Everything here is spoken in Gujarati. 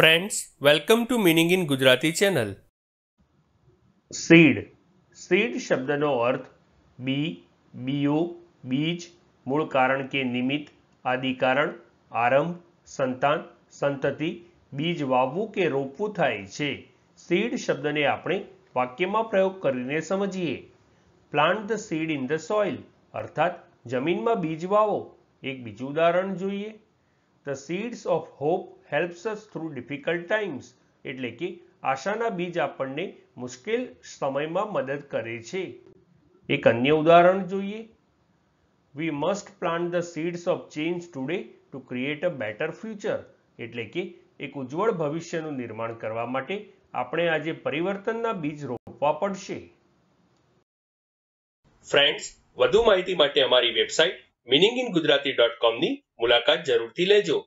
Friends welcome to meaning in Gujarati channel seed seed શબ્દનો અર્થ બી બીઓ બીજ મૂળ કારણ કે નિમિત્ત આદિ કારણ આરંભ સંતાન સંતતિ બીજ વાવવું કે રોપવું થાય છે સીડ શબ્દને આપણે વાક્યમાં પ્રયોગ કરીને સમજીએ plant the seed in the soil અર્થાત જમીનમાં બીજ વાવો એક બીજું ઉદાહરણ જોઈએ the seeds of hope helps us through difficult times એટલે કે આશાના બીજ આપણને મુશ્કેલ સમયમાં મદદ કરે છે. એક અન્ય ઉદાહરણ જોઈએ. We must plant the seeds of change today to create a better future એટલે કે એક ઉજ્જવળ ભવિષ્યનું નિર્માણ કરવા માટે આપણે આજે પરિવર્તનના બીજ રોપવા પડશે. ફ્રેન્ડ્સ વધુ માહિતી માટે અમારી website meaning in Gujarati dot કોમની મુલાકાત જરૂરથી લેજો.